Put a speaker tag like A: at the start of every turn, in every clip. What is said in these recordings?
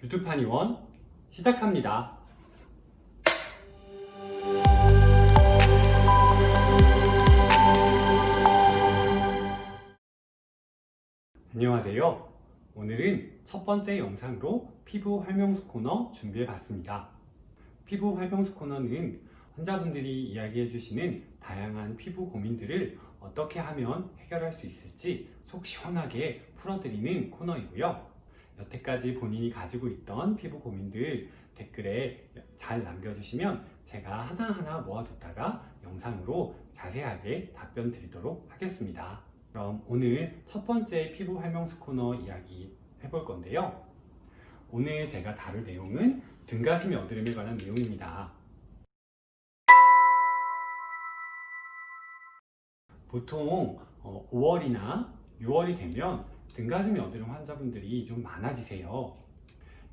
A: 뷰투파니원 시작합니다. 안녕하세요. 오늘은 첫 번째 영상으로 피부 활명수 코너 준비해 봤습니다. 피부 활명수 코너는 환자분들이 이야기해 주시는 다양한 피부 고민들을 어떻게 하면 해결할 수 있을지 속 시원하게 풀어드리는 코너이고요. 여태까지 본인이 가지고 있던 피부 고민들 댓글에 잘 남겨주시면 제가 하나하나 모아뒀다가 영상으로 자세하게 답변 드리도록 하겠습니다. 그럼 오늘 첫 번째 피부 활명수 코너 이야기 해볼 건데요. 오늘 제가 다룰 내용은 등가슴 여드름에 관한 내용입니다. 보통 5월이나 6월이 되면 등가슴 여드름 환자분들이 좀 많아지세요.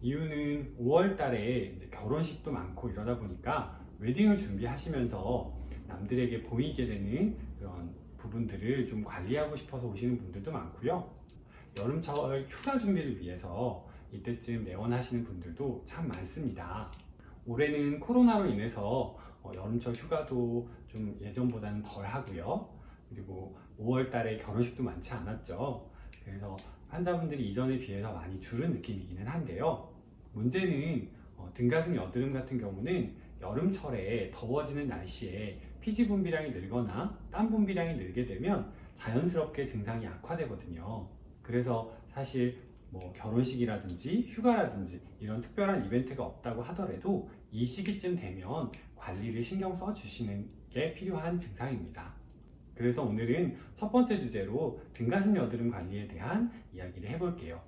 A: 이유는 5월 달에 결혼식도 많고 이러다 보니까 웨딩을 준비하시면서 남들에게 보이게 되는 그런 부분들을 좀 관리하고 싶어서 오시는 분들도 많고요. 여름철 휴가 준비를 위해서 이때쯤 내원하시는 분들도 참 많습니다. 올해는 코로나로 인해서 어, 여름철 휴가도 좀 예전보다는 덜 하고요. 그리고 5월 달에 결혼식도 많지 않았죠. 그래서 환자분들이 이전에 비해서 많이 줄은 느낌이기는 한데요. 문제는 어, 등가슴 여드름 같은 경우는 여름철에 더워지는 날씨에 피지 분비량이 늘거나 땀 분비량이 늘게 되면 자연스럽게 증상이 악화되거든요. 그래서 사실 뭐 결혼식이라든지 휴가라든지 이런 특별한 이벤트가 없다고 하더라도 이 시기쯤 되면 관리를 신경 써 주시는 게 필요한 증상입니다. 그래서 오늘은 첫 번째 주제로 등가슴 여드름 관리에 대한 이야기를 해볼게요.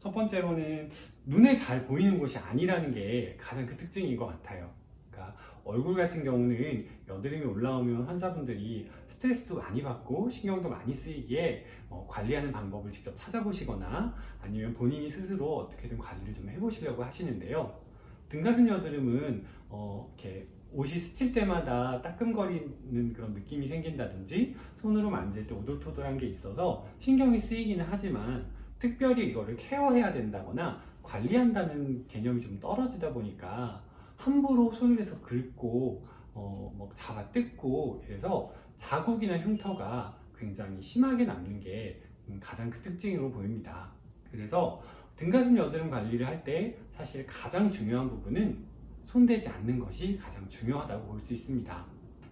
A: 첫 번째로는 눈에 잘 보이는 곳이 아니라는 게 가장 그 특징인 것 같아요. 그러니까 얼굴 같은 경우는 여드름이 올라오면 환자분들이 스트레스도 많이 받고 신경도 많이 쓰이기에 어, 관리하는 방법을 직접 찾아보시거나 아니면 본인이 스스로 어떻게든 관리를 좀 해보시려고 하시는데요. 등가슴 여드름은 어, 이렇게 옷이 스칠 때마다 따끔거리는 그런 느낌이 생긴다든지 손으로 만질 때 오돌토돌한 게 있어서 신경이 쓰이기는 하지만 특별히 이거를 케어해야 된다거나 관리한다는 개념이 좀 떨어지다 보니까 함부로 손을 대서 긁고 어, 뭐 잡아 뜯고 이래서 자국이나 흉터가 굉장히 심하게 남는 게 음, 가장 그 특징으로 보입니다. 그래서 등가슴 여드름 관리를 할 때 사실 가장 중요한 부분은 손대지 않는 것이 가장 중요하다고 볼 수 있습니다.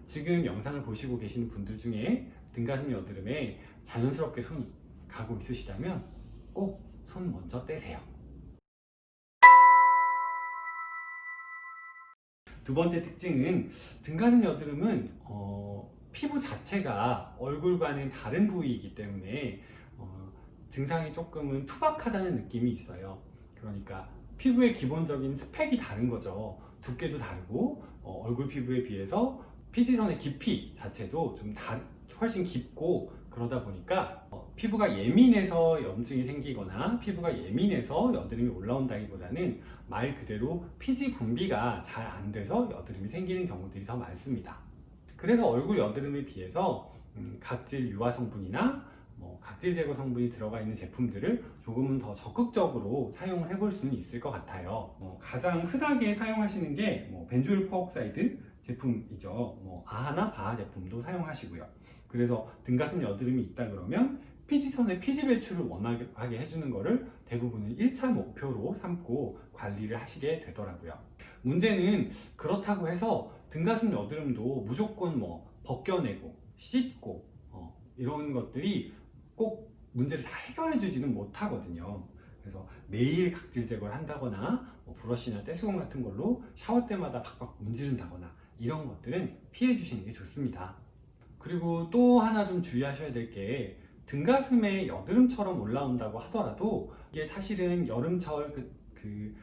A: 지금 영상을 보시고 계시는 분들 중에 등가슴 여드름에 자연스럽게 손이 가고 있으시다면 꼭 손 먼저 떼세요. 두 번째 특징은 등가슴 여드름은 어, 피부 자체가 얼굴과는 다른 부위이기 때문에 어, 증상이 조금은 투박하다는 느낌이 있어요. 그러니까 피부의 기본적인 스펙이 다른 거죠. 두께도 다르고 어, 얼굴 피부에 비해서 피지선의 깊이 자체도 좀 다, 훨씬 깊고 그러다 보니까 어, 피부가 예민해서 염증이 생기거나 피부가 예민해서 여드름이 올라온다기보다는 말 그대로 피지 분비가 잘 안 돼서 여드름이 생기는 경우들이 더 많습니다. 그래서 얼굴 여드름에 비해서 음, 각질 유화 성분이나 뭐 각질 제거 성분이 들어가 있는 제품들을 조금은 더 적극적으로 사용을 해볼 수는 있을 것 같아요. 어, 가장 흔하게 사용하시는 게 뭐 벤조일 퍼옥사이드 제품이죠. 뭐 아하나 바하 제품도 사용하시고요. 그래서 등가슴 여드름이 있다 그러면 피지선의 피지 배출을 원활하게 해주는 거를 대부분은 1차 목표로 삼고 관리를 하시게 되더라고요. 문제는 그렇다고 해서 등가슴 여드름도 무조건 뭐 벗겨내고 씻고 어, 이런 것들이 꼭 문제를 다 해결해 주지는 못하거든요. 그래서 매일 각질 제거를 한다거나 뭐 브러쉬나 떼수건 같은 걸로 샤워 때마다 박박 문지른다거나 이런 것들은 피해 주시는 게 좋습니다. 그리고 또 하나 좀 주의하셔야 될 게 등가슴에 여드름처럼 올라온다고 하더라도 이게 사실은 여름철 그, 그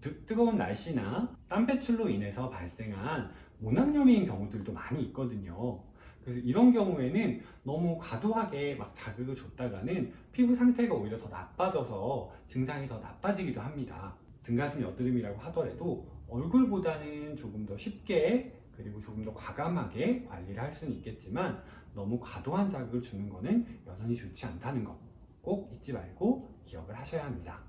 A: 뜨- 뜨거운 날씨나 땀 배출로 인해서 발생한 모낭염인 경우들도 많이 있거든요. 그래서 이런 경우에는 너무 과도하게 막 자극을 줬다가는 피부 상태가 오히려 더 나빠져서 증상이 더 나빠지기도 합니다. 등가슴 여드름이라고 하더라도 얼굴보다는 조금 더 쉽게 그리고 조금 더 과감하게 관리를 할 수는 있겠지만 너무 과도한 자극을 주는 거는 여전히 좋지 않다는 거꼭 잊지 말고 기억을 하셔야 합니다.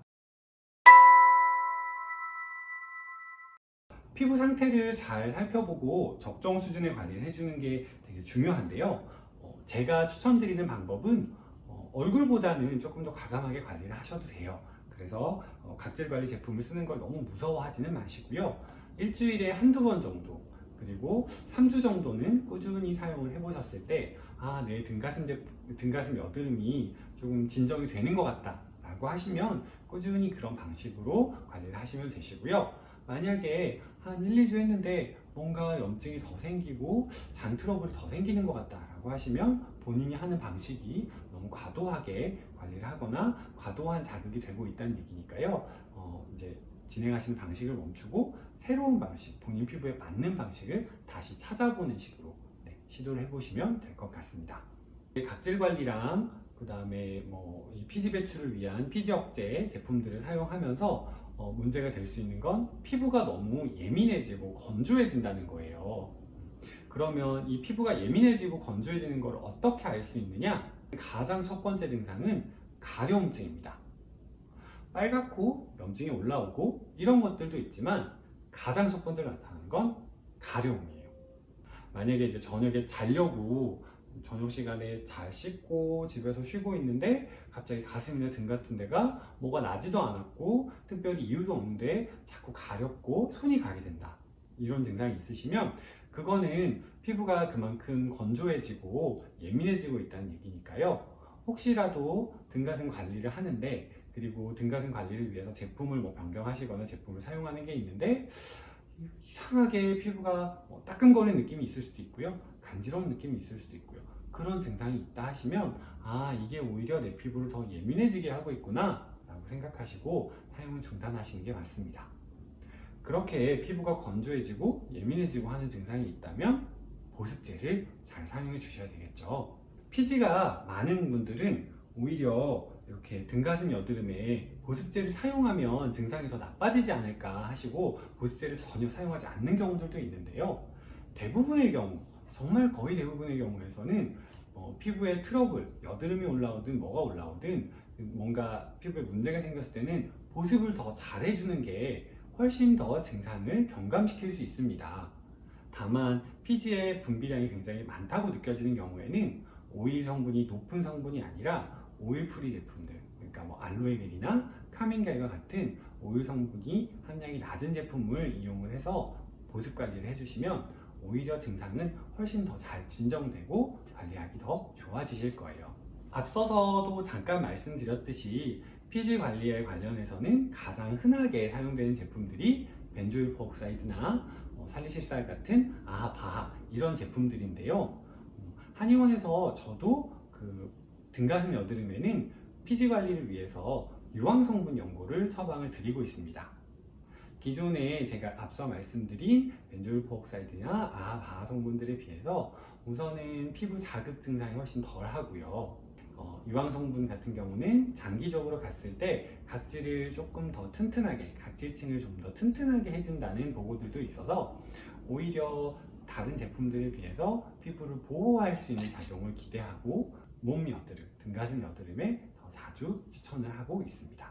A: 피부 상태를 잘 살펴보고 적정 수준의 관리를 해주는 게 되게 중요한데요. 어, 제가 추천드리는 방법은 어, 얼굴보다는 조금 더 과감하게 관리를 하셔도 돼요. 그래서 어, 각질 관리 제품을 쓰는 걸 너무 무서워하지는 마시고요. 일주일에 한두 번 정도 그리고 3주 정도는 꾸준히 사용을 해보셨을 때 아, 내 등가슴, 제- 등가슴 여드름이 조금 진정이 되는 것 같다 라고 하시면 꾸준히 그런 방식으로 관리를 하시면 되시고요. 만약에 한 1, 2주 했는데 뭔가 염증이 더 생기고 잔 트러블이 더 생기는 것 같다라고 하시면 본인이 하는 방식이 너무 과도하게 관리를 하거나 과도한 자극이 되고 있다는 얘기니까요. 어, 이제 진행하시는 방식을 멈추고 새로운 방식, 본인 피부에 맞는 방식을 다시 찾아보는 식으로 네, 시도를 해보시면 될 것 같습니다. 각질 관리랑 그 다음에 뭐이 피지 배출을 위한 피지 억제 제품들을 사용하면서 어, 문제가 될 수 있는 건 피부가 너무 예민해지고 건조해진다는 거예요. 그러면 이 피부가 예민해지고 건조해지는 걸 어떻게 알 수 있느냐? 가장 첫 번째 증상은 가려움증입니다. 빨갛고 염증이 올라오고 이런 것들도 있지만 가장 첫 번째로 나타나는 건 가려움이에요. 만약에 이제 저녁에 자려고 저녁 시간에 잘 씻고 집에서 쉬고 있는데 갑자기 가슴이나 등 같은 데가 뭐가 나지도 않았고 특별히 이유도 없는데 자꾸 가렵고 손이 가게 된다. 이런 증상이 있으시면 그거는 피부가 그만큼 건조해지고 예민해지고 있다는 얘기니까요. 혹시라도 등가슴 관리를 하는데 그리고 등가슴 관리를 위해서 제품을 뭐 변경하시거나 제품을 사용하는 게 있는데 이상하게 피부가 뭐 따끔거리는 느낌이 있을 수도 있고요. 간지러운 느낌이 있을 수도 있고요. 그런 증상이 있다 하시면 아 이게 오히려 내 피부를 더 예민해지게 하고 있구나 라고 생각하시고 사용을 중단하시는 게 맞습니다. 그렇게 피부가 건조해지고 예민해지고 하는 증상이 있다면 보습제를 잘 사용해 주셔야 되겠죠. 피지가 많은 분들은 오히려 이렇게 등가슴 여드름에 보습제를 사용하면 증상이 더 나빠지지 않을까 하시고 보습제를 전혀 사용하지 않는 경우들도 있는데요. 대부분의 경우, 정말 거의 대부분의 경우에서는 어, 피부에 트러블, 여드름이 올라오든 뭐가 올라오든 뭔가 피부에 문제가 생겼을 때는 보습을 더 잘해주는 게 훨씬 더 증상을 경감시킬 수 있습니다. 다만 피지의 분비량이 굉장히 많다고 느껴지는 경우에는 오일 성분이 높은 성분이 아니라 오일 프리 제품들, 그러니까 뭐 알로에겔이나 카멘겔과 같은 오일 성분이 함량이 낮은 제품을 이용을 해서 보습 관리를 해주시면 오히려 증상은 훨씬 더 잘 진정되고 관리하기 더 좋아지실 거예요. 앞서서도 잠깐 말씀드렸듯이 피지 관리에 관련해서는 가장 흔하게 사용되는 제품들이 벤조일 퍼옥사이드나 어, 살리실살 같은 아하 바하 이런 제품들인데요. 음, 한의원에서 저도 그 등가슴 여드름에는 피지 관리를 위해서 유황 성분 연고를 처방을 드리고 있습니다. 기존에 제가 앞서 말씀드린 벤조일 퍼옥사이드나 아하바하 성분들에 비해서 우선은 피부 자극 증상이 훨씬 덜 하고요. 어, 유황 성분 같은 경우는 장기적으로 갔을 때 각질을 조금 더 튼튼하게, 각질층을 좀 더 튼튼하게 해준다는 보고들도 있어서 오히려 다른 제품들에 비해서 피부를 보호할 수 있는 작용을 기대하고 몸 여드름, 등가슴 여드름에 더 자주 추천을 하고 있습니다.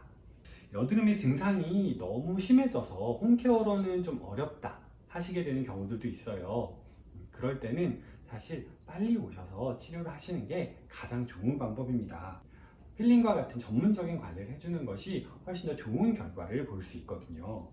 A: 여드름의 증상이 너무 심해져서 홈케어로는 좀 어렵다 하시게 되는 경우들도 있어요. 음, 그럴 때는 사실 빨리 오셔서 치료를 하시는 게 가장 좋은 방법입니다. 필링과 같은 전문적인 관리를 해주는 것이 훨씬 더 좋은 결과를 볼 수 있거든요.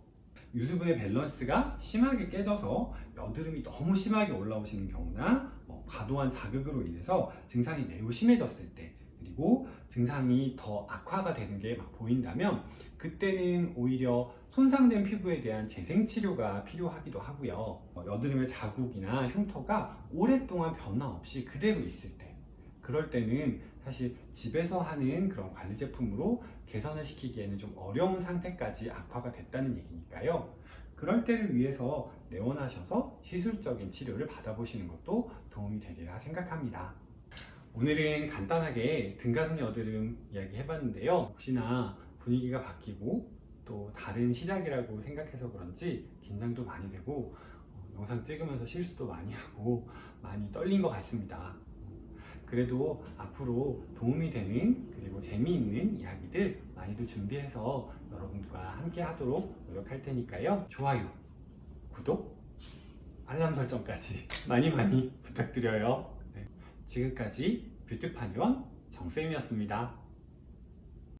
A: 유수분의 밸런스가 심하게 깨져서 여드름이 너무 심하게 올라오시는 경우나 뭐 과도한 자극으로 인해서 증상이 매우 심해졌을 때 그리고 증상이 더 악화가 되는 게 막 보인다면 그때는 오히려 손상된 피부에 대한 재생 치료가 필요하기도 하고요. 어, 여드름의 자국이나 흉터가 오랫동안 변화 없이 그대로 있을 때, 그럴 때는 사실 집에서 하는 그런 관리 제품으로 개선을 시키기에는 좀 어려운 상태까지 악화가 됐다는 얘기니까요. 그럴 때를 위해서 내원하셔서 시술적인 치료를 받아보시는 것도 도움이 되리라 생각합니다. 오늘은 간단하게 등가슴 여드름 이야기 해봤는데요. 혹시나 분위기가 바뀌고 또 다른 시작이라고 생각해서 그런지 긴장도 많이 되고 어, 영상 찍으면서 실수도 많이 하고 많이 떨린 것 같습니다. 그래도 앞으로 도움이 되는 그리고 재미있는 이야기들 많이들 준비해서 여러분과 함께 하도록 노력할 테니까요. 좋아요, 구독, 알람 설정까지 많이 많이 부탁드려요. 네. 지금까지 뷰트파니원 정쌤이었습니다.